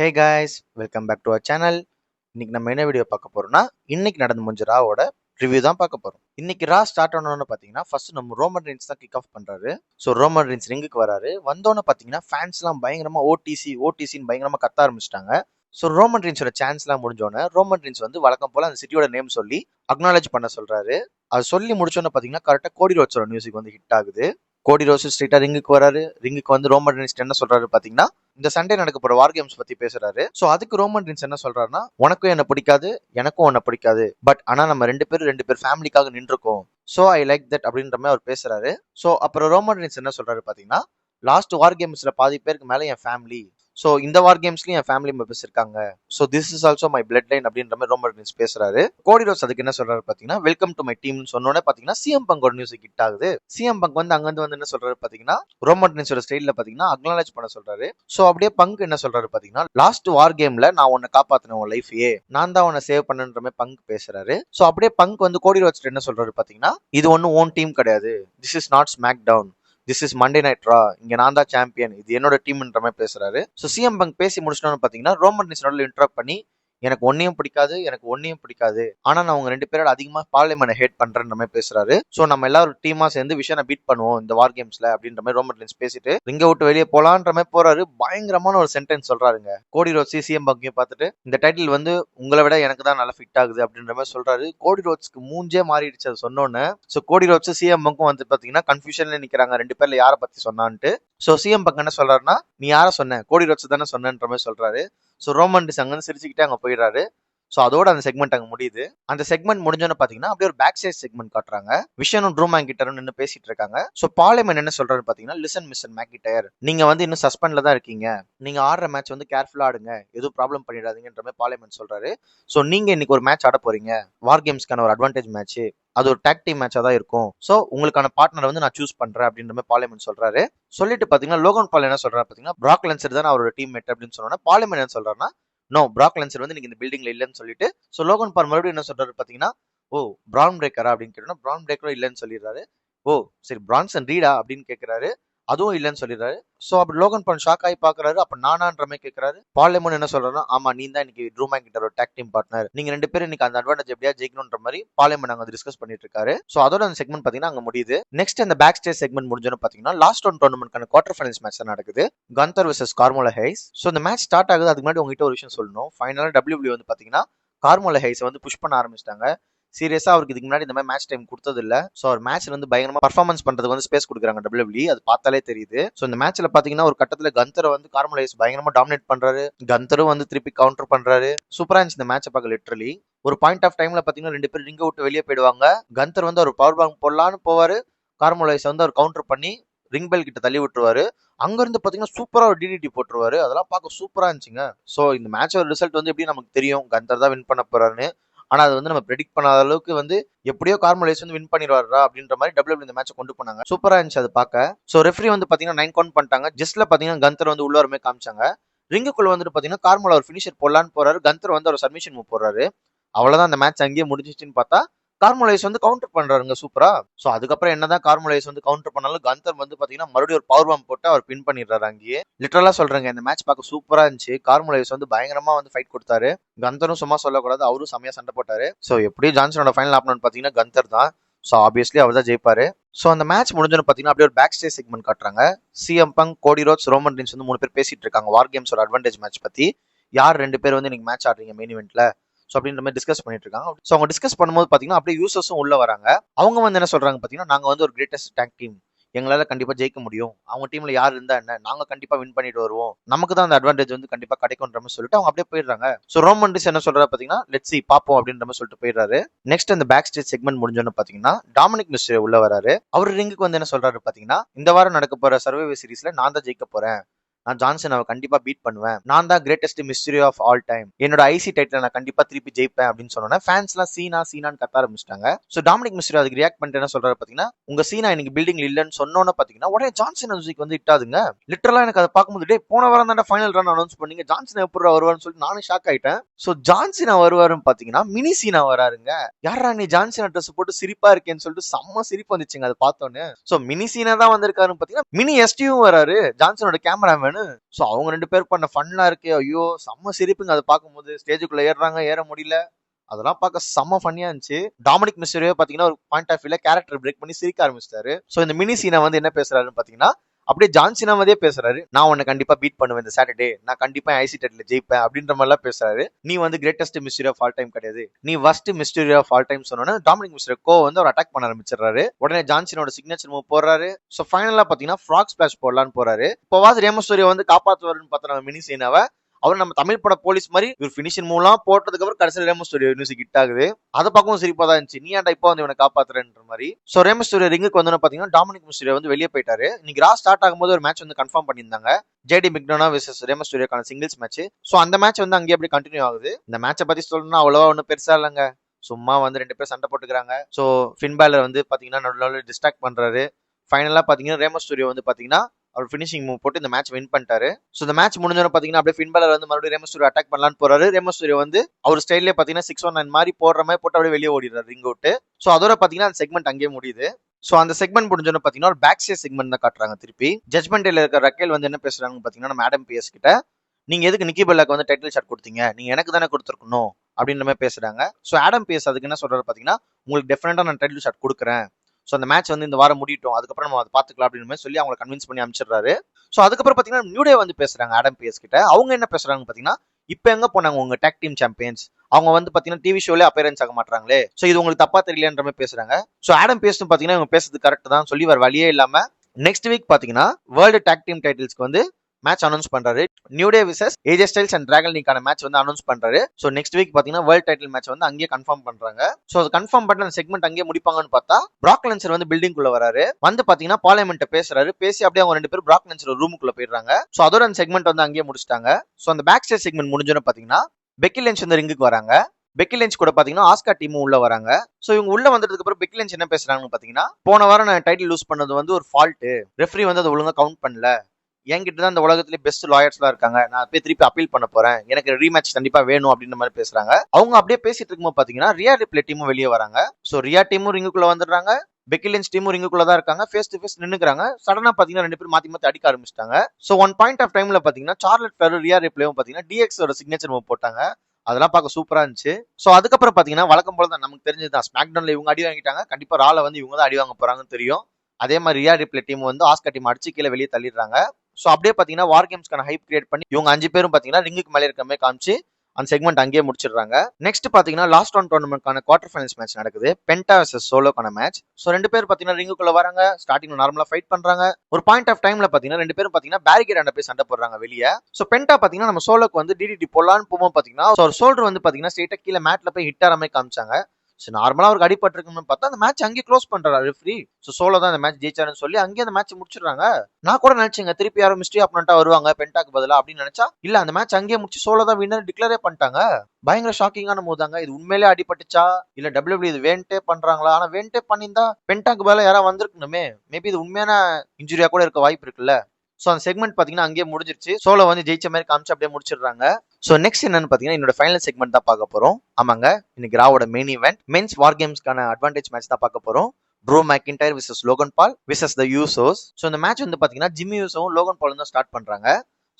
Hey guys welcome back to our channel இன்னைக்கு நம்ம என்ன வீடியோ பார்க்க போறோம்னா இன்னைக்கு நடந்து முடிஞ்ச ராவோட ரிவ்யூ தான் பார்க்க போறோம். இன்னைக்கு ரா ஸ்டார்ட் ஆனோன்னு பார்த்தீங்கன்னா ஃபர்ஸ்ட் நம்ம ரோமன் ரின்ஸ் தான் கிக் ஆஃப் பண்றாரு. ஸோ ரோமன் ரின்ஸ் ரிங்குக்கு வராரு. வந்தோன்னு பார்த்தீங்கன்னா ஃபேன்ஸ்லாம் பயங்கரமா ஓடிசி ஓடிசின்னு பயங்கரமா கத்த ஆரம்பிச்சிட்டாங்க. ஸோ ரோமன் ரின்ஸோட சான்ஸ்லாம் முடிஞ்சோடனே ரோமன் ரின்ஸ் வந்து வழக்கம் போல அந்த சிட்டியோட நேம் சொல்லி அக்னாலேஜ் பண்ண சொல்றாரு. அது சொல்லி முடிச்சோன்னு பார்த்தீங்கன்னா கரெக்டாக கோடி ரோட்ஸோட மியூசிக் வந்து ஹிட் ஆகுது. கோடி ரோஸ் ஸ்ட்ரீட்டா ரிங்குக்கு வராரு. ரிங்குக்கு வந்து ரோமன் ரின்ஸ் என்ன சொல்றாரு பாத்தீங்கன்னா இந்த சண்டே நடக்க போற வார் கேம்ஸ் பத்தி பேசுறாரு. சோ அதுக்கு ரோமன் ரின்ஸ் என்ன சொல்றாருன்னா உனக்கும் என்ன பிடிக்காது எனக்கும் உன்னை பிடிக்காது. பட் ஆனா நம்ம ரெண்டு பேரும் ரெண்டு பேர் ஃபேமிலிக்காக நின்றுக்கோம் சோ ஐ லைக் தட் அப்படின்ற மாதிரி அவர் பேசுறாரு. சோ அப்புறம் ரோமன் ரின்ஸ் என்ன சொல்றாரு பாத்தீங்கன்னா லாஸ்ட் வார் கேம்ஸ்ல பாதி பேருக்கு மேல என் ஃபேமிலி ஸோ இந்த வார் கேம்ஸ்லயும் என் ஃபேமிலி மெம்பர்ஸ் இருக்காங்க. So this is also my blood line அப்படின்ற மாதிரி ரொம்ப நியூஸ் பேசுறாரு. கோடி ரோஸ் அதுக்கு என்ன சொல்றாரு பாத்தீங்கன்னா வெல்கம் டு மை டீம்னு சொன்னோட பாத்தீங்கன்னா சிஎம் பங்கோட நியூஸ் ஹிட் ஆகுது. சிஎம் பங்க் வந்து அங்கிருந்து வந்து என்ன சொல்றாரு பாத்தீங்கன்னா ரோமன் ரின்ஸோட ஸ்டைல்ல பாத்தீங்கன்னா அக்னாலேஜ் பண்ண சொல்றாரு. ஸோ அப்படியே பங்க் என்ன சொல்றாரு பாத்தீங்கன்னா லாஸ்ட் வார் கேம்ல நான் உன்னை காப்பாத்தின உன் லைஃபையே நான் தான் உன்னை சேவ் பண்ணுன்ற மாதிரி பங்க் பேசுறாரு. ஸோ அப்படியே பங்க் வந்து கோடி ரோஸ் என்ன சொல்றாரு பாத்தீங்கன்னா இது ஒன்னும் ஓன் டீம் கிடையாது. This is not SmackDown this is Monday night Raw இங்க நான் தான் சாம்பியன் இது என்னோட டீம்ன்ற மாதிரி பேசுறாரு. ஸோ சிஎம் பங்க் பேசி முடிச்சிட்டோன்னு பாத்தீங்கன்னா ரோமன் ரின்ஸோட இன்டராக்ட் பண்ணி எனக்கு ஒன்னையும் பிடிக்காது எனக்கு ஒன்னையும் பிடிக்காது. ஆனா நான் அவங்க ரெண்டு பேரோட அதிகமா பார்லிமெண்ட் ஹேட் பண்றேன்ற மாதிரி பேசுறாரு. சோ நம்ம எல்லாரும் டீமா சேர்ந்து விஷயம் பீட் பண்ணுவோம் இந்த வார் கேம்ஸ்ல அப்படின்ற மாதிரி ரோமன் ரின்ஸ் பேசிட்டு ரிங்க விட்டு வெளியே போலான்ற மாதிரி போறாரு. பயங்கரமான ஒரு சென்டென்ஸ் சொல்றாருங்க. கோடி ரோட்ஸ் சிஎம் பங்கையும் பார்த்துட்டு இந்த டைட்டில் வந்து உங்களை விட எனக்கு தான் நல்லா ஃபிட் ஆகுது அப்படின்ற மாதிரி சொல்றாரு. கோடி ரோட்ஸ்க்கு மூஞ்சே மாறிடுச்சு அது சொன்னோன்னு. ஸோ கோடி ரோட்ஸ் சிஎம் பங்கும் வந்து பாத்தீங்கன்னா கன்ஃபியூஷன்ல நிக்கிறாங்க. ரெண்டு பேர்ல யாரை பத்தி சொன்னான்ட்டு. ஸோ சிஎம் பங்க் என்ன சொல்றாருன்னா நீ யாரை சொன்ன? கோடி ரோட்ஸ் தானே சொன்னன்ற மாதிரி சொல்றாரு. ஸோ ரோமன் டிஸ் அங்கன்னு சிரிச்சுக்கிட்டே அங்கே போயிடுறாரு. ஸோ அதோட அந்த செக்மெண்ட் அங்கே முடியுது. அந்த செக்மெண்ட் முடிஞ்சோன்னு பார்த்தீங்கன்னா அப்படியே ஒரு பேக் சைட் செக்மெண்ட் காட்டுறாங்க விஷனும் ட்ரூ மேங்கிட்டரும் நின்று பேசிட்டு இருக்காங்க. ஸோ பாலிமன் என்ன சொல்றாரு பார்த்தீங்கன்னா லிசன் மிஸ்டர் மேக்கிட்டயர் நீங்க வந்து இன்னும் சஸ்பெண்ட்ல தான் இருக்கீங்க. நீங்க ஆடுற மேட்ச் வந்து கேர்ஃபுல்லா ஆடுங்க. எதுவும் ப்ராப்ளம் பண்ணிடாதீங்கன்ற மாதிரி பாலிமன் சொல்றாரு. ஸோ நீங்க இன்னைக்கு ஒரு மேட்ச் ஆட போறீங்க. வார் கேம்ஸ்க்கான ஒரு அட்வான்டேஜ் மேட்ச் அது ஒரு டாக் டீம் மேட்சா தான் இருக்கும். ஸோ உங்களுக்கான பார்ட்னர் வந்து நான் சூஸ் பண்றேன் அப்படின்ற மாதிரி பாலிமன் சொல்றாரு. சொல்லிட்டு பார்த்தீங்கன்னா லோகன் பால் என்ன சொல்றாரு பார்த்தீங்கன்னா பிராக் லென்சர் தான் அவரோட டீம் மேட் அப்படின்னு சொன்னோன்னா பாலிமன் என்ன சொல்றாருன்னா நோ பிராக் லென்சர் வந்து நீங்க இந்த பில்டிங்ல இல்லைன்னு சொல்லிட்டு. ஸோ லோகன் பால் மறுபடியும் என்ன சொல்றாரு பார்த்தீங்கன்னா ஓ பிரான் பிரேக்கரா அப்படின்னு கேட்டோம்னா பிரான் பிரேக்கரும் இல்லைன்னு சொல்லிடுறாரு. ஓ சரி பிரான்சன் ரீடா அப்படின்னு கேட்கிறாரு அதுவும் இல்லைன்னு சொல்லிடுறாரு. ஸோ அப்படி லோகன் பான் ஷாக் ஆகி பாக்குறாரு அப்ப நானான்ற மாதிரி கேட்கிறாரு. பாலிமன் என்ன சொல்றாருன்னா ஆமா நீ தான் இன்னைக்கு ட்ரூமேன் கிட்ட ஒரு டாக் டீம் பார்ட்னர் நீங்க ரெண்டு பேரும் இன்னைக்கு அந்த அட்வான்டேஜ் எப்படியா ஜெயிக்கணுன்ற மாதிரி பாலிமன் அங்க டிஸ்கஸ் பண்ணிட்டு இருக்காரு. ஸோ அதோட அந்த செக்மெண்ட் பாத்தீங்கன்னா அங்க முடியுது. நெக்ஸ்ட் அந்த பேக் ஸ்டேஜ் செக்மெண்ட் முடிஞ்சோன்னு பாத்தீங்கன்னா லாஸ்ட் ஒன் டோர்னமெண்ட்கான குவார்டர் ஃபைனல்ஸ் மேட்ச் நடக்குது. Gunther versus Carmelo Hayes so இந்த மேட்ச் ஸ்டார்ட் ஆகுது. அதுக்கு முன்னாடி உங்ககிட்ட ஒரு விஷயம் சொல்லணும். ஃபைனலாக டபிள்யூபிள்யூ வந்து பாத்தீங்கன்னா கார்மோலா ஹைஸை வந்து புஷ் பண்ண ஆரம்பிச்சிட்டாங்க. சீரியஸாக அவருக்கு இதுக்கு முன்னாடி இந்த மாதிரி மேட்ச் டைம் கொடுத்தது ஸோ அவர் மேட்ச்ல வந்து பயங்கரமாக பர்ஃபார்மன்ஸ் பண்ணுறதுக்கு வந்து ஸ்பேஸ் கொடுக்குறாங்க டபிள்யூபிள்யூ அது பார்த்தாலே தெரியுது. ஸோ இந்த மேட்ச்ல பார்த்தீங்கன்னா ஒரு கட்டத்தில் கந்தரை வந்து கார்மலைஸ் பயங்கரமாக டாமினேட் பண்ணுறாரு கந்தரும் வந்து திருப்பி கவுண்டர் பண்ணுறாரு சூப்பராக இருந்துச்சு இந்த மேட்சை பார்க்க லிட்ரலி ஒரு பாயிண்ட் ஆஃப் டைம்ல பாத்தீங்கன்னா ரெண்டு பேரும் ரிங்க விட்டு வெளியே போயிடுவாங்க. கந்தர் வந்து ஒரு பவர் பேங்க் போடலான்னு போவாரு. கார்மலைஸ் வந்து அவர் கவுண்டர் பண்ணி ரிங் பெல் கிட்ட தள்ளி விட்டுருவாரு. அங்கேருந்து பார்த்தீங்கன்னா சூப்பராக ஒரு டிடிடி போட்டுருவாரு. அதெல்லாம் பார்க்க சூப்பராக இருந்துச்சுங்க. ஸோ இந்த மேட்சோட ரிசல்ட் வந்து எப்படி நமக்கு தெரியும்? கந்தர் தான் வின் பண்ண போறாருன்னு. ஆனா அது வந்து நம்ம ப்ரெடிக்ட் பண்ணாத அளவுக்கு வந்து எப்படியோ கார்மலேஸ் வந்து வின் பண்ணிடுவாரா அப்படின்ற மாதிரி டபிள்யூ இந்த மேட்ச் கொண்டு போனாங்க. சூப்பரா இருந்துச்சு அது பார்க்க. சோ ரெஃப்ரி வந்து பாத்தீங்கன்னா நைன் கவுண்ட் பண்ணிட்டாங்க. ஜஸ்ட்ல பாத்தீங்கன்னா கந்தர் வந்து உள்ளவருமே காமிச்சாங்க. ரிங்குக்குள்ள வந்துட்டு பாத்தீங்கன்னா கார்மலா ஒரு ஃபினிஷர் போடலான்னு போறாரு. கந்தர் வந்து ஒரு சப்மிஷன் மூவ் போடுறாரு. அவ்வளவுதான் அந்த மேட்ச் அங்கேயே முடிஞ்சிச்சுன்னு பார்த்தா கார்மலைஸ் வந்து கவுண்டர் பண்றாருங்க சூப்பரா சோ அதுக்கப்புறம் என்னதான் கார்மலைஸ் வந்து கவுண்டர் பண்ணாலும் கந்தர் வந்து பாத்தீங்கன்னா மறுபடியும் ஒரு பவர் பம்ப் போட்டு அவர் பின் பண்ணிடுறாரு அங்கேயே. லிட்டரலா சொல்றேங்க இந்த மேட்ச் பார்க்க சூப்பரா இருந்துச்சு. கார்மலைஸ் வந்து பயங்கரமா வந்து ஃபைட் கொடுத்தாரு. கந்தரும் சும்மா சொல்லக்கூடாது அவரும் செம்மையா சண்டை போட்டாரு. சோ எப்படியும் ஜான்சனோட ஃபைனல் ஆப்னு பாத்தீங்கன்னா கந்தர் தான். ஸோ ஆப்வியஸ்லி அவர் தான் ஜெயிப்பாரு. ஸோ அந்த மேட்ச் முடிஞ்சோன்னு பார்த்தீங்கன்னா அப்படியே ஒரு பேக் ஸ்டேஜ் செக்மெண்ட் காட்டுறாங்க CM Punk Cody roads Roman reigns வந்து மூணு பேர் பேசிட்டு இருக்காங்க. வார் கேம்ஸோட அட்வான்டேஜ் மேட்ச் பத்தி. யார் ரெண்டு பேர் வந்து இன்னைக்கு மேட்ச் ஆடுறீங்க மெயின் இவெண்ட்ல ஸோ அப்படின்ற மாதிரி டிஸ்கஸ் பண்ணிட்டு இருக்காங்க ஸோ அவங்க டிஸ்கஸ் பண்ணும்போது பார்த்தீங்கன்னா அப்படியே யூசர்ஸும் உள்ள வராங்க. அவங்க வந்து என்ன சொல்றாங்க பார்த்தீங்கன்னா நாங்கள் வந்து ஒரு கிரேட்டஸ்ட் டேங்க் டீம் எங்களால் கண்டிப்பாக ஜெயிக்க முடியும். அவங்க டீம்ல யார் இருந்தா என்ன? நாங்கள் கண்டிப்பாக வின் பண்ணிட்டு வருவோம். நமக்கு தான் அந்த அட்வான்டேஜ் வந்து கண்டிப்பாக கிடைக்கும்ன்ற மாதிரி சொல்லிட்டு அவங்க அப்படியே போயிடுறாங்க. ஸோ ரோமன்டிஸ் என்ன சொல்றாரு பார்த்தீங்கன்னா லெட்ஸி பார்ப்போம் அப்படின்ற மாதிரி சொல்லிட்டு போயிடுறாரு. நெக்ஸ்ட் அந்த பேக் ஸ்டேஜ் செக்மெண்ட் முடிஞ்சோன்னு பார்த்தீங்கன்னா டாமினிக் மிஸ்டர் உள்ள வராரு. அவர் ரிங்குக்கு வந்து என்ன சொல்றாரு பார்த்தீங்கன்னா இந்த வாரம் நடக்க போற சர்வே சீரிஸ்ல நான் தான் ஜெயிக்க போறேன். நான் ஜான்சன் அவ கண்டிப்பா பீட் பண்ணுவேன். நான் தான் greatest mystery of all time என்னோட ஐசி டைட்டில் நான் கண்டிப்பா திருப்பி ஜெயிப்பேன் அப்படின்னு சொன்னோன்னா ஃபேன்ஸ் சீனா சீனான்னு கத்த ஆரம்பிச்சிட்டாங்க. ஸோ டாமினிக் மிஸ்டரி அதுக்கு ரியாக்ட் பண்ணிட்டு என்ன சொல்றாரு பாத்தீங்கன்னா உங்க சீனா இன்னைக்கு பில்டிங் இல்லைன்னு சொன்னோன்னு பாத்தீங்கன்னா உடனே ஜான்சன் மியூசிக் வந்து இட்டாதுங்க. லிட்டரலா எனக்கு அதை பார்க்கும்போது டே போன வாரம் தான் ஃபைனல் ரன் அனௌன்ஸ் பண்ணீங்க. ஜான்சன் எப்படி வருவார்னு சொல்லிட்டு நானும் ஷாக் ஆயிட்டேன். ஸோ ஜான்சினா வருவாருன்னு பாத்தீங்கன்னா மினி சீனா வராருங்க. யாரா நீ ஜான்சன் ட்ரெஸ் போட்டு சிரிப்பா இருக்கேன்னு சொல்லிட்டு செம்ம சிரிப்பு வந்துச்சுங்க. அதை பார்த்தோன்னே ஸோ மினி சீனா தான் வந்திருக்காருன்னு பாத்தீங்கன்னா மினி எஸ்டியும் வராரு. ஜான்சனோட கேமராமேனு ஒன்று சோ அவங்க ரெண்டு பேர் பண்ண ஃபன்னாக இருக்கு. ஐயோ செம்ம சிரிப்புங்க. அதை பார்க்கும்போது ஸ்டேஜுக்குள்ள ஏறுறாங்க ஏற முடியல. அதெல்லாம் பார்க்க செம்ம ஃபன்னியாக இருந்துச்சு. டாமினிக் மிஸ்டரியோ பாத்தீங்கன்னா ஒரு பாயிண்ட் ஆஃப் வியூல கேரக்டர் பிரேக் பண்ணி சிரிக்க ஆரம்பிச்சிட்டாரு. ஸோ இந்த மினி சீனை வந்து என்ன பேசுறாருன்னு பாத்தீங்கன்னா அப்படியே ஜான்சினா மாதிரியே பேசுறாரு. நான் உன்னை கண்டிப்பா பீட் பண்ணுவேன் இந்த சாட்டர்டே நான் கண்டிப்பா ஐசி டெட்ல ஜெயிப்பேன் அப்படின்ற மாதிரி எல்லாம் பேசுறாரு. நீ வந்து greatest mystery of all time கிடையாது. நீ first mystery of all time சொன்னோன்னு டாமினிக் மிஸ்டர் கோ வந்து அவர் அட்டாக் பண்ண ஆரம்பிச்சிடுறாரு. உடனே ஜான்சினோட சிக்னேச்சர் மூவ் போடுறாரு. சோ ஃபைனலா பாத்தீங்கன்னா ஃப்ராக் ஸ்பிளாஷ் போடலான்னு போறாரு. இப்போவாது ரேமஸ்டோரியை வந்து காப்பாத்துவாருன்னு பார்த்தா நம்ம மினி சீனாவை அவர் நம்ம தமிழ் பட போலீஸ் மாதிரி இவர் ஃபினிஷிங் மூலம் போட்டதுக்கு அப்புறம் கடைசியில் ரேமோ ஸ்டுடியோ மியூசிக் ஹிட் ஆகுது. அதை பார்க்கவும் சிரிப்பா தான் இருந்துச்சு. நீ ஏன்டா இப்போ வந்து இவனை காப்பாத்துறன்ற மாதிரி. ஸோ ரேமோ ஸ்டுடியோ ரிங்குக்கு வந்து பாத்தீங்கன்னா டாமினிக் மிஸ்டரியோ வந்து வெளியே போயிட்டாரு. இன்னைக்கு ரா ஸ்டார்ட் ஆகும்போது ஒரு மேட்ச் வந்து கன்ஃபார்ம் பண்ணியிருந்தாங்க. ஜேடி மிக்னோனா விசஸ் ரேமோ ஸ்டுடியோக்கான சிங்கிள்ஸ் மேட்ச் ஸோ அந்த மேட்ச் வந்து அங்கேயே அப்படியே கண்டினியூ ஆகுது. இந்த மேட்சை பத்தி சொல்லணும்னா அவ்வளவா ஒன்றும் பெருசா இல்லைங்க. சும்மா வந்து ரெண்டு பேரும் சண்டை போட்டுக்கிறாங்க. ஸோ ஃபின்பேலர் வந்து பாத்தீங்கன்னா நடுவில் டிஸ்ட்ராக்ட் பண்றாரு. ஃபைனலாக பார்த்தீங்கன்னா ரேமோ ஸ்டூடியோ வந்து பார்த்தீங்கன்னா அவர் ஃபினிஷிங் மூவ் போட்டு இந்த மேட்ச் வின் பண்ணிட்டாரு. ஸோ இந்த மேட்ச் முடிஞ்சோன்னு பார்த்தீங்கன்னா அப்படியே ஃபின்பேலர் வந்து மறுபடியும் ரேமஸ்டூரியோ அட்டாக் பண்ணலான்னு போறாரு. ரேமஸ்டூரியோ வந்து அவர் ஸ்டைல்லே பார்த்தீங்கன்னா சிக்ஸ் ஒன் நைன் மாதிரி போடுற மாதிரி போட்டு அப்படியே வெளியே ஓடிடுறாரு ரிங் அவுட்டு ஸோ அதோட பார்த்தீங்கன்னா அந்த செக்மெண்ட் அங்கேயே முடியுது. ஸோ அந்த செக்மெண்ட் முடிஞ்சோன்னு பார்த்தீங்கன்னா ஒரு பேக் செக்மெண்ட் தான் காட்டுறாங்க திருப்பி. ஜட்மெண்ட்ல இருக்க ரக்கேல் வந்து என்ன பேசுறாங்க பார்த்தீங்கன்னா மேடம் பிஎஸ் கிட்ட நீங்க எதுக்கு நிக்கி பெல்லாக்கு வந்து டைட்டில் ஷாட் கொடுத்தீங்க? நீங்க எனக்கு தானே கொடுத்துருக்கணும்? அப்படின்ற மாதிரி பேசுறாங்க. ஸோ ஆடம் பிஎஸ் அதுக்கு என்ன சொல்றாரு பார்த்தீங்கன்னா உங்களுக்கு டெஃபினட்டா நான் டைட்டில் ஷாட் கொடுக்குறேன். ஸோ அந்த மேட்ச் வந்து இந்த வாரம் முடியட்டும். அதுக்கப்புறம் நம்ம அதை பார்த்துக்கலாம் அப்படின்னு சொல்லி அவங்களை கன்வின்ஸ் பண்ணி அமைச்சிடுறாரு ஸோ அதுக்கப்புறம் பார்த்தீங்கன்னா நியூடே வந்து பேசுறாங்க ஆடம் பிஎஸ் கிட்ட. அவங்க என்ன பேசுறாங்க பார்த்தீங்கன்னா இப்போ எங்க போனாங்க உங்க டேக் டீம் சாம்பியன்ஸ் அவங்க வந்து பாத்தீங்கன்னா டிவி ஷோல அப்பியரன்ஸ் ஆக மாட்டாங்களே ஸோ இது உங்களுக்கு தப்பா தெரியலன்ற மாதிரி பேசுறாங்க. ஸோ ஆடம் பிஎஸ் பாத்தீங்கன்னா இவங்க பேசுறது கரெக்ட் தான். சொல்லி வர வழியே இல்லாம. நெக்ஸ்ட் வீக் பாத்தீங்கன்னா வேர்ல்டு டேக் டீம் டைட்டில்ஸ்க்கு வந்து மேட்ச் அனௌன்ஸ் பண்றாரு. New Day versus AJ Styles and Dragon லீக்கான match வந்து அனௌன்ஸ் பண்றாரு. ஸோ நெக்ஸ்ட் வீக் பாத்தீங்கன்னா வேர்ல்ட் டைட்டில் மேட்ச் வந்து அங்கேயே கன்ஃபார்ம் பண்றாங்க. ஸோ அது கன்ஃபார்ம் பண்ண அந்த செக்மெண்ட் அங்கேயே முடிப்பாங்கன்னு பார்த்தா பிராக் லென்சர் வந்து பில்டிங் குள்ள வராரு. வந்து பாத்தீங்கன்னா பார்லிமெண்ட் பேசுறாரு. பேசி அப்படியே அவங்க ரெண்டு பேரும் பிராக் லென்சர் ரூமுக்குள்ள போயிடுறாங்க. ஸோ அதோட அந்த செக்மெண்ட் வந்து அங்கேயே முடிச்சிட்டாங்க. ஸோ அந்த பேக் ஸ்டேஜ் செக்மெண்ட் முடிஞ்சோன்னு பாத்தீங்கன்னா பெக்கி லென்ச் வந்து ரிங்குக்கு வராங்க. பெக்கி லென்ச் கூட பாத்தீங்கன்னா ஆஸ்கா டீமும் உள்ள வராங்க. சோ இவங்க உள்ள வந்ததுக்கு அப்புறம் பெக்கி லென்ச் என்ன பேசுறாங்கன்னு பாத்தீங்கன்னா போன வாரம் நான் டைட்டில் லூஸ் பண்ணது வந்து ஒரு ஃபால்ட் ரெஃப்ரி வந்து அதை ஒழுங்கா கவுண்ட் பண்ணல. என்கிட்ட தான் இந்த உலகத்திலே பெஸ்ட் லாயர்ஸ்லாம் இருக்காங்க. நான் போய் திருப்பி அப்பீல் பண்ண போறேன். எனக்கு ரீமேட்ச் கண்டிப்பா வேணும் அப்படின்ற மாதிரி பேசுறாங்க. அவங்க அப்படியே பேசிட்டு இருக்கும்போது பாத்தீங்கன்னா ரியா ரிப்ளே டீமும் வெளியே வராங்க. சோ ரியா டீமும் ரிங்குக்குள்ள வந்துடுறாங்க. பெக்கிலின்ஸ் டீமும் ரிங்குக்குள்ள தான் இருக்காங்க. ஃபேஸ் டு ஃபேஸ் நின்னுக்கிறாங்க. சடனா பாத்தீங்கன்னா ரெண்டு பேரும் மாத்தி மாத்தி அடிக்க ஆரம்பிச்சிட்டாங்க. சோ ஒன் பாயிண்ட் ஆஃப் டைம்ல பாத்தீங்கன்னா சார்லட் ஃபெர் ரியா ரிப்ளேவும் பாத்தீங்கன்னா டிஎக்ஸோட சிக்னேச்சர் மூவ் போட்டாங்க. அதெல்லாம் பார்க்க சூப்பரா இருந்துச்சு. சோ அதுக்கப்புறம் பாத்தீங்கன்னா வழக்கம் போல தான் நமக்கு தெரிஞ்சதுதான் ஸ்மாக்டவுன்ல இவங்க அடி வாங்கிட்டாங்க. கண்டிப்பா ரால வந்து இவங்க தான் அடி வாங்க போறாங்கன்னு தெரியும். அதே மாதிரி ரியா ரிப்ளே டீம் வந்து ஆஸ்கர் டீம் அடிச்சு கீழே வெளியே தள்ளிடுறாங்க. ஸோ அப்படியே பார்த்தீங்கன்னா வார் கேம்ஸ்க்கான ஹைப் கிரியேட் பண்ணி இவங்க அஞ்சு பேரும் பார்த்தீங்கன்னா ரிங்குக்கு மேலே இருக்க மாதிரி காமிச்சு அந்த செக்மெண்ட் அங்கேயே முடிச்சிடுறாங்க. நெக்ஸ்ட் பார்த்தீங்கன்னா லாஸ்ட் ஒன் டோர்னமெண்ட்கான குவார்டர் ஃபைனல்ஸ் மேட்ச் நடக்குது. பென்டா வர்சஸ் சோலோக்கான மேட்ச் ஸோ ரெண்டு பேர் பார்த்தீங்கன்னா ரிங்குக்குள்ள வராங்க. ஸ்டார்டிங் நார்மலாக ஃபைட் பண்றாங்க. ஒரு பாயிண்ட் ஆஃப் டைம்ல பார்த்தீங்கன்னா ரெண்டு பேரும் பார்த்தீங்கன்னா பேரிகேட் போய் சண்டை போடுறாங்க வெளியே. ஸோ பென்டா பார்த்தீங்கன்னா நம்ம சோலோக்கு வந்து டிடிடி போலான்னு போகும்போது பார்த்தீங்கன்னா ஒரு சோல்டர் வந்து பார்த்தீங்கன்னா ஸ்ட்ரெயிட்டாக கீழே மேட்ல போய் ஹிட் ஆகிற மாதிரி காமிச்சாங்க. ஸோ நார்மலாக அவருக்கு அடிபட்டிருக்குன்னு பார்த்தா அந்த மேட்ச் அங்கேயே க்ளோஸ் பண்ணுறாரு ரெஃப்ரி ஸோ சோலோ தான் அந்த மேட்ச் ஜெயிச்சாருன்னு சொல்லி அங்கேயே அந்த மேட்ச் முடிச்சிடுறாங்க. நான் கூட நினைச்சேங்க திருப்பி யாரும் மிஸ்ட்ரி ஆப்பனண்டா வருவாங்க பென்டாக்கு பதிலாக அப்படின்னு நினைச்சா இல்ல அந்த மேட்ச் அங்கேயே முடிச்சு சோலோ தான் வின்னர் டிக்ளரே பண்ணிட்டாங்க. பயங்கர ஷாக்கிங்கான போதாங்க இது உண்மையிலே அடிபட்டுச்சா? இல்ல டபிள்யூபிள்யூ இது வேண்டே பண்றாங்களா? ஆனா வேண்டே பண்ணியிருந்தா பென்டாக்கு பதிலாக யாராவது வந்திருக்கணுமே. மேபி இது உண்மையான இன்ஜுரியா கூட இருக்க வாய்ப்பு இருக்குல்ல. ஸோ அந்த செக்மெண்ட் பார்த்தீங்கன்னா அங்கேயே முடிஞ்சிருச்சு. சோலோ வந்து ஜெயிச்ச மாதிரி காமிச்சு அப்படியே முடிச்சிடுறாங்க. ஸோ நெக்ஸ்ட் என்னன்னு பார்த்தீங்கன்னா என்னோட ஃபைனல் செக்மெண்ட் தான் பார்க்க போகிறோம் ஆமாங்க இன்னைக்கு ராவோட மெயின் ஈவெண்ட் மென்ஸ் வார் கேம்ஸ்க்கான அட்வான்டேஜ் மேட்ச் தான் பார்க்க போறோம். Drew McIntyre versus Logan Paul versus the Usos so இந்த மேட்ச் வந்து பார்த்தீங்கன்னா ஜிம்மி யூசோவும் லோகன் பாலும் தான் ஸ்டார்ட் பண்றாங்க.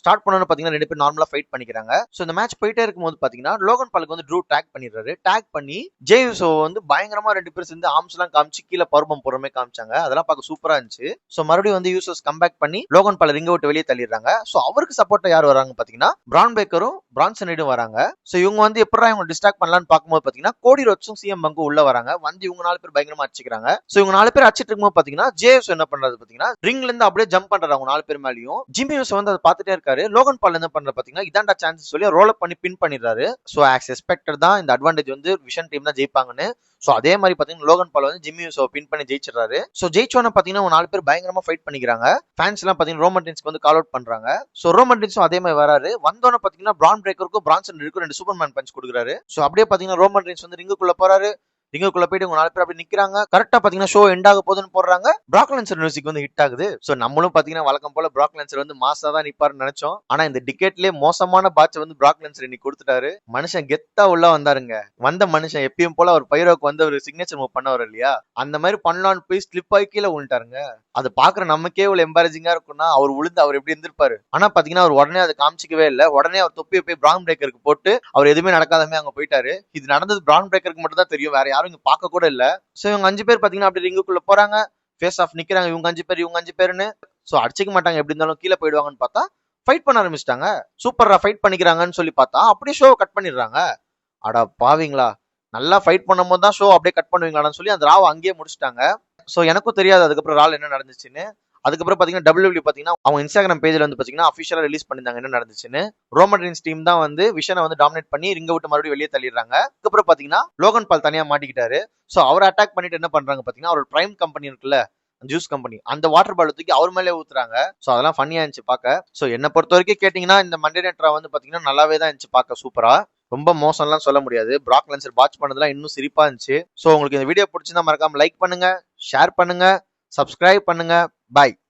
ஸ்டார்ட் பண்ணணும் பார்த்தீங்கன்னா ரெண்டு பேரும் நார்மலா ஃபைட் பண்ணிக்கிறாங்க. ஸோ இந்த மேட்ச் போயிட்டே இருக்கும்போது பார்த்தீங்கன்னா லோகன் பாலுக்கு வந்து ட்ரூ டேக் பண்ணிடுறாரு. டேக் பண்ணி ஜேயூசோ வந்து பயங்கரமா ரெண்டு பேரும் சேர்ந்து ஆர்ம்ஸ் எல்லாம் காமிச்சு கீழே பருவம் போறமே காமிச்சாங்க. அதெல்லாம் பார்க்க சூப்பரா இருந்துச்சு. ஸோ மறுபடியும் வந்து யூசஸ் கம்பேக் பண்ணி லோகன் பால் ரிங்க விட்டு வெளியே தள்ளிடுறாங்க. ஸோ அவருக்கு சப்போர்ட்டா யார் வராங்க பார்த்தீங்கன்னா பிரான் பேக்கரும் பிரான்சனிடும் வராங்க. ஸோ இவங்க வந்து எப்படா இவங்க டிஸ்ட்ராக்ட் பண்ணலாம்னு பார்க்கும்போது பார்த்தீங்கன்னா கோடி ரோட்ஸும் சிஎம் பங்கு உள்ள வராங்க. வந்து இவங்க நாலு பேர் பயங்கரமா அடிச்சுக்கிறாங்க. ஸோ இவங்க நாலு பேர் அடிச்சிட்டு இருக்கும்போது பார்த்தீங்கன்னா ஜேஎஸ் என்ன பண்றது பார்த்தீங்கன்னா ரிங்ல இருந்து அப்படியே ஜம்ப் பண்றாங்க அவங்க நாலு பேர் மேலேயும். ஜிம்மி யூஸ் வந்து அதை பார்த்துட்டே இருக்காரு. லோகன் பால் என்ன பண்ற பாத்தீங்கன்னா இதாண்டா சான்ஸ் சொல்லி ரோல் அப் பண்ணி பின் பண்ணிடுறாரு. ஸோ ஆக்ஸ் எக்ஸ்பெக்டட் தான் இந்த அட்வான்டேஜ் வந்து விஷன் டீம் தான் ஜெயிப்பாங்கன்னு. ஸோ அதே மாதிரி பாத்தீங்கன்னா லோகன் பால் வந்து ஜிம்மி யூசோ பின் பண்ணி ஜெயிச்சிடுறாரு. ஸோ ஜெயிச்சோன்னு பாத்தீங்கன்னா ஒரு நாலு பேர் பயங்கரமா ஃபைட் பண்ணிக்கிறாங்க. ஃபேன்ஸ் எல்லாம் பாத்தீங்கன்னா ரோமன் டீன்ஸ்க்கு வந்து கால் அவுட் பண்றாங்க. ஸோ ரோமன் டீன்ஸும் அதே மாதிரி வராரு. வந்தோன்னு பாத்தீங்கன்னா பிரான் பிரேக்கருக்கும் பிரான்சன் இருக்கும் ரெண்டு சூப்பர்மேன் பஞ்ச் கொடுக்குறாரு. ஸோ அப்படியே பாத்தீங்கன்னா ரோமன் டீன்ஸ் வந்து ரிங்குக்குள்ள போறாரு. ரிங்குக்குள்ள போயிட்டு இவங்க நாலு பேர் அப்படி நிக்கிறாங்க. கரெக்டா பாத்தீங்கன்னா ஷோ எண்ட் ஆக போகுதுன்னு போடுறாங்க. பிராக்லன்சர் மியூசிக் வந்து ஹிட் ஆகுது. சோ நம்மளும் பாத்தீங்கன்னா வழக்கம் போல பிராக்லன்சர் வந்து மாசா தான் நிப்பாருன்னு நினைச்சோம். ஆனா இந்த டிக்கெட்லயே மோசமான பாட்ச் வந்து பிராக்லன்சர் இன்னைக்கு கொடுத்துட்டாரு. மனுஷன் கெத்தா உள்ள வந்தாருங்க. வந்த மனுஷன் எப்பயும் போல அவர் பைரோக்கு வந்து ஒரு சிக்னேச்சர் மூவ் பண்ணவர் இல்லையா? அந்த மாதிரி பண்ணலான்னு போய் ஸ்லிப் ஆகி கீழே விழுட்டாருங்க அது பாக்குற நமக்கே இவ்வளவு எம்பாரசிங்கா இருக்கும்னா அவர் விழுந்து அவர் எப்படி இருந்திருப்பாரு? ஆனா பாத்தீங்கன்னா அவர் உடனே அதை காமிச்சிக்கவே இல்ல. உடனே அவர் தொப்பியை போய் பிரான் பிரேக்கருக்கு போட்டு அவர் எதுவுமே நடக்காதமே அங்க போயிட்டாரு. இது நடந்தது பிரான் பிரேக்கருக்கு மட்டும் தான் தெரியும். வேற யாரும் யாரும் இங்க பார்க்க கூட இல்ல. சோ இவங்க அஞ்சு பேர் பாத்தீங்கன்னா அப்படி ரிங்குக்குள்ள போறாங்க. ஃபேஸ் ஆஃப் நிக்கிறாங்க. இவங்க அஞ்சு பேர் இவங்க அஞ்சு பேருன்னு. சோ அடிச்சிக்க மாட்டாங்க. எப்படி இருந்தாலும் கீழே போயிடுவாங்கன்னு பார்த்தா ஃபைட் பண்ண ஆரம்பிச்சிட்டாங்க. சூப்பரா ஃபைட் பண்ணிக்கிறாங்கன்னு சொல்லி பார்த்தா அப்படியே ஷோ கட் பண்ணிடுறாங்க. அடா பாவீங்களா. நல்லா ஃபைட் பண்ணும்போது தான் ஷோ அப்படியே கட் பண்ணுவீங்களான்னு சொல்லி அந்த ராவ் அங்கேயே முடிச்சிட்டாங்க. சோ எனக்கும் தெரியாது. அதுக்கப்புறம் ரால் என்ன நடந்துச்சுன்னு. அதுக்கப்புறம் பாத்தீங்கன்னா டபிள்யூ பாத்தீங்கன்னா அவங்க இன்ஸ்டாகிராம் பேஜ்ல வந்து பாத்தீங்கன்னா அஃபிஷியலா ரிலீஸ் பண்ணிருந்தாங்க என்ன நடந்துச்சுன்னு? ரோமன் டீம் தான் வந்து விஷனை வந்து டாமினேட் பண்ணி ரிங்க விட்டு மறுபடியும் வெளியே தள்ளிடுறாங்க. அதுக்கப்புறம் பாத்தீங்கன்னா லோகன் பால் தனியா மாட்டிக்கிட்டாரு. சோ அவரை அட்டாக் பண்ணிட்டு என்ன பண்றாங்க பாத்தீங்கன்னா அவர் பிரைம் கம்பெனி இருக்குல்ல ஜூஸ் கம்பெனி அந்த வாட்டர் பால் தூக்கி அவர் மேலே ஊத்துறாங்க. ஸோ அதெல்லாம் ஃபன்னியா இருந்துச்சு பார்க்க. ஸோ என்னை பொறுத்த வரைக்கும் கேட்டீங்கன்னா இந்த மண்டே நெட்ரா வந்து பாத்தீங்கன்னா நல்லாவே தான் இருந்துச்சு பார்க்க சூப்பரா ரொம்ப மோசம்லாம் சொல்ல முடியாது. பிராக் லென்சர் வாட்ச் பண்ணதுலாம் இன்னும் சிரிப்பா இருந்துச்சு. ஸோ உங்களுக்கு இந்த வீடியோ பிடிச்சிருந்தா மறக்காம லைக் பண்ணுங்க ஷேர் பண்ணுங்க சப்ஸ்கிரைப் பண்ணுங்க. பாய்